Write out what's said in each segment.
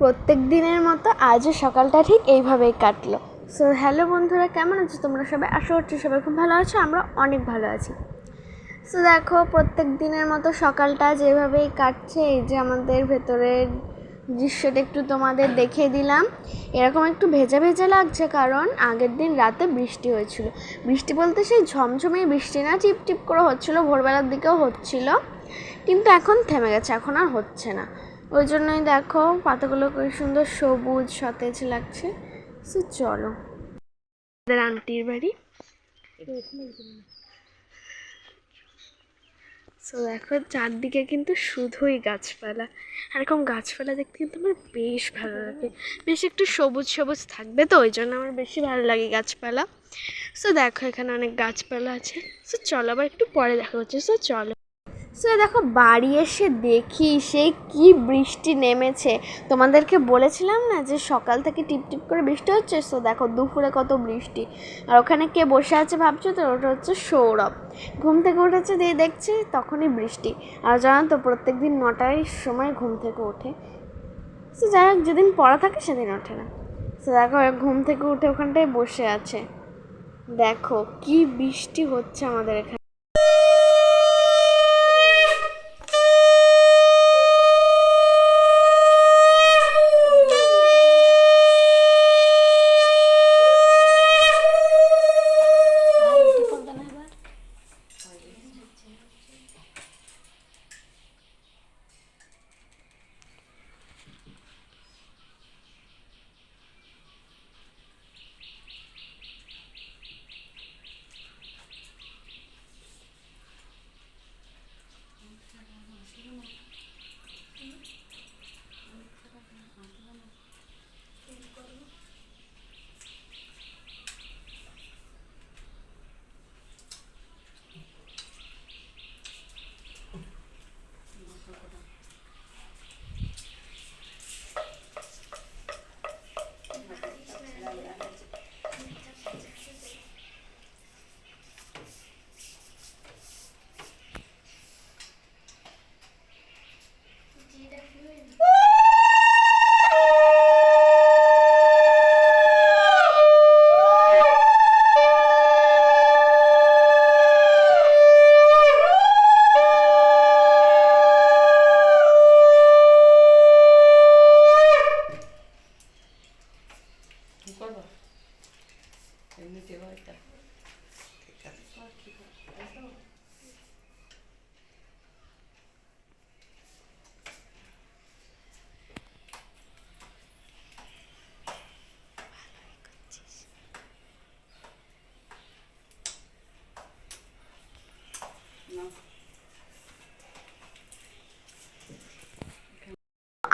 প্রত্যেক দিনের মতো আজও সকালটা ঠিক এইভাবেই কাটলো। সো হ্যালো বন্ধুরা, কেমন আছো তোমরা সবাই? আশা করছি সবাই খুব ভালো আছো, আমরা অনেক ভালো আছি। সো দেখো, প্রত্যেক দিনের মতো সকালটা যেভাবেই কাটছে, এই যে আমাদের ভেতরের দৃশ্যটা একটু তোমাদের দেখিয়ে দিলাম। এরকম একটু ভেজা ভেজা লাগছে কারণ আগের দিন রাতে বৃষ্টি হয়েছিল। বৃষ্টি বলতে সেই ঝমঝমে বৃষ্টি না টিপ টিপ করে হচ্ছিল, ভোরবেলার দিকেও হচ্ছিল, কিন্তু এখন থেমে গেছে, এখন আর হচ্ছে না। ওই জন্যই দেখো পাতাগুলো কি সুন্দর সবুজ, সতেজ লাগছে। সো চলো। আমাদের আন্টির বাড়ি। সো দেখো চারদিকে কিন্তু শুধুই গাছপালা। এরকম গাছপালা দেখতে কিন্তু আমার বেশ ভালো লাগে। বেশ একটু সবুজ সবুজ থাকবে তো, ওই জন্য আমার বেশি ভালো লাগে গাছপালা। সো দেখো এখানে অনেক গাছপালা আছে। সো চলো আবার একটু পরে দেখা হচ্ছে। সো চলো। সো দেখো বাড়ি এসে দেখি সে কি বৃষ্টি নেমেছে। তোমাদেরকে বলেছিলাম না যে সকাল থেকে টিপ টিপ করে বৃষ্টি হচ্ছে? সো দেখো দুপুরে কত বৃষ্টি। আর ওখানে কে বসে আছে ভাবছ তো? ওটা হচ্ছে সৌরভ। ঘুম থেকে উঠেছে দিয়ে দেখছি তখনই বৃষ্টি। আর জানো তো প্রত্যেক দিন নটায় সময় ঘুম থেকে ওঠে। সো যাই হোক, যেদিন পড়া থাকে সেদিন ওঠে না। সো দেখো ঘুম থেকে উঠে ওখানটায় বসে আছে। দেখো কি বৃষ্টি হচ্ছে আমাদের এখানে।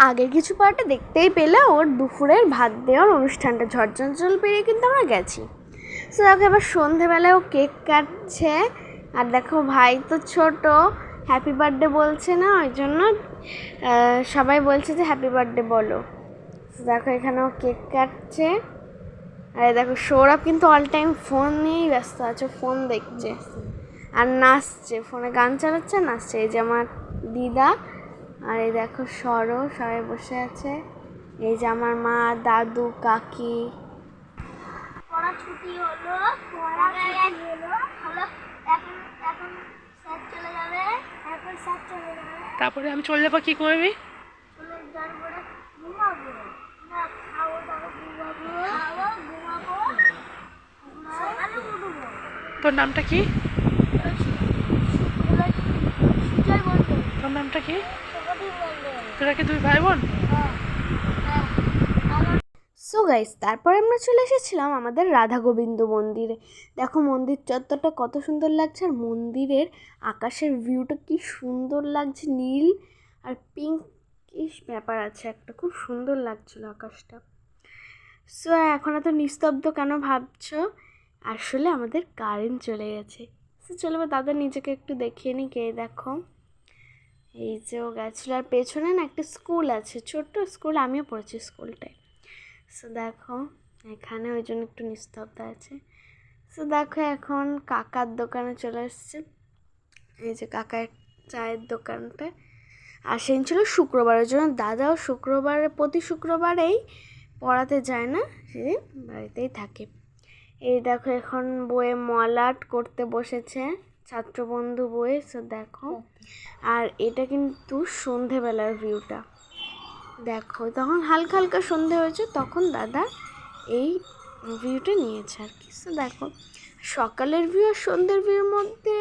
আগের কিছু পার্টে দেখতেই পেলে ওর দুপুরের ভাত দেওয়ার অনুষ্ঠানটা ঝড়ঝঞ্ঝল পেরিয়ে কিন্তু আমরা গেছি। সো দেখো, এবার সন্ধেবেলায় ও কেক কাটছে। আর দেখো, ভাই তো ছোট হ্যাপি বার্থডে বলছে না, ওই জন্য সবাই বলছে যে হ্যাপি বার্থডে বলো। দেখো, এখানে ও কেক কাটছে। আর দেখো, সৌরভ কিন্তু অল টাইম ফোন নিয়েই ব্যস্ত আছে ফোন দেখছে। আর নাচছে ফোনে গান চালাচ্ছে, নাচছে। এই যে আমার দিদা আর এই দেখো সর সবাই বসে আছে। এই যে আমার মা দাদু কাকি। পড়া ছুটি হলো পড়া ছুটি হলো হলো এখন এখন স্যার চলে যাবে এখন স্যার চলে যাবে। তারপরে আমি চলে যাব কি করবি? চলে যাওয়ার পরে ঘুমাবো। না খাব তারপর ঘুমাবো। খাব ঘুমাবো। সকালে উঠবো। তোর নামটা কি? তোর নামটা কি? তোরা সো গাইস তারপরে আমরা চলে এসেছিলাম আমাদের রাধা গোবিন্দ মন্দিরে। দেখো মন্দির চত্বরটা কত সুন্দর লাগছে, আর মন্দিরের আকাশের ভিউটা কি সুন্দর লাগছে, নীল আর পিঙ্ক ইস ব্যাপার আছে একটা, খুব সুন্দর লাগছিল আকাশটা। সো এখন এত নিস্তব্ধ কেন ভাবছ? আসলে আমাদের কারেন্ট চলে গেছে। সো চলো এবার দাদা নিজেকে একটু দেখিয়ে নি কে দেখো। এই যে ও গেছিল, আর পেছনে না একটা স্কুল আছে, ছোট্ট স্কুল, আমিও পড়েছি স্কুলটায়। সো দেখো, এখানে ওই জন্য একটু নিস্তব্ধ আছে। সো দেখো এখন কাকার দোকানে চলে এসছে। এই যে কাকার চায়ের দোকানটা। আর সেদিন ছিল শুক্রবারের জন্য। দাদাও শুক্রবারে, প্রতি শুক্রবারেই পড়াতে যায় না, সেদিন বাড়িতেই থাকে। এই দেখো এখন বইয়ে মলাট করতে বসেছে। ছাত্রবন্ধু বইয়ে সো দেখো। আর এটা কিন্তু সন্ধেবেলার ভিউটা দেখো তখন হালকা হালকা সন্ধে হয়েছে তখন দাদা এই ভিউটা নিয়েছে আর কি। সো দেখো সকালের ভিউ আর সন্ধ্যের ভিউর মধ্যে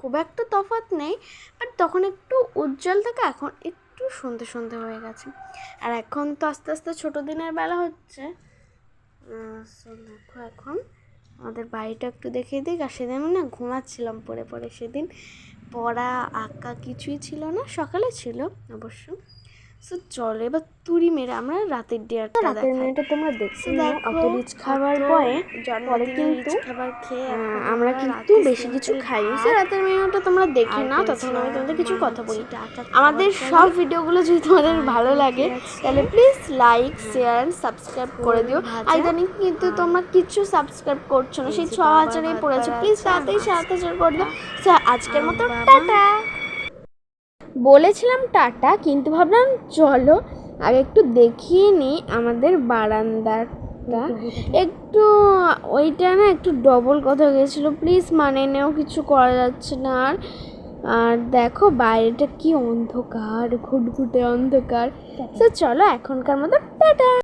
খুব একটা তফাৎ নেই বাট তখন একটু উজ্জ্বল থাকে এখন একটু সন্ধে সন্ধে হয়ে গেছে। আর এখন তো আস্তে আস্তে ছোটো দিনের বেলা হচ্ছে। সো দেখো এখন আমাদের বাড়িটা একটু দেখিয়ে দিক। আর সেদিন আমি না ঘুমাচ্ছিলাম পরে পরে সেদিন পড়া আঁকা কিছুই ছিল না, সকালে ছিল অবশ্য। সো চলো এবার তুড়ি মেরে আমরা রাতের ডিয়ারটা রাতের মেয়েটা তোমরা দেখছ অত রিচ খাবার পরে পরে কিন্তু খাবার খেয়ে আমরা কিন্তু বেশি কিছু খাই সো রাতের মেনুটা তোমরা দেখে নাও তখন আমি তোমাদের কিছু কথা বলি। আমাদের সব ভিডিওগুলো যদি তোমাদের ভালো লাগে তাহলে please like share and subscribe করে দিও। আর ইদানিং কিন্তু তোমরা কিছু সাবস্ক্রাইব করছ না সেই ছ হাজারেই পড়েছে। প্লিজ তাড়াতাড়ি সাত হাজার করে। দিও আজকের মতো টাটা। বলেছিলাম টাটা, কিন্তু ভাবলাম চলো, আগে একটু দেখিয়ে নিই আমাদের বারান্দাটা। একটু, ওইটা না একটু ডবল কথা গেছিল প্লিজ মানে নেও, কিছু করা যাচ্ছে না আর। আর দেখো বাইরেটা কি অন্ধকার, ঘুটঘুটে অন্ধকার। তো চলো এখনকার মতো, টাটা!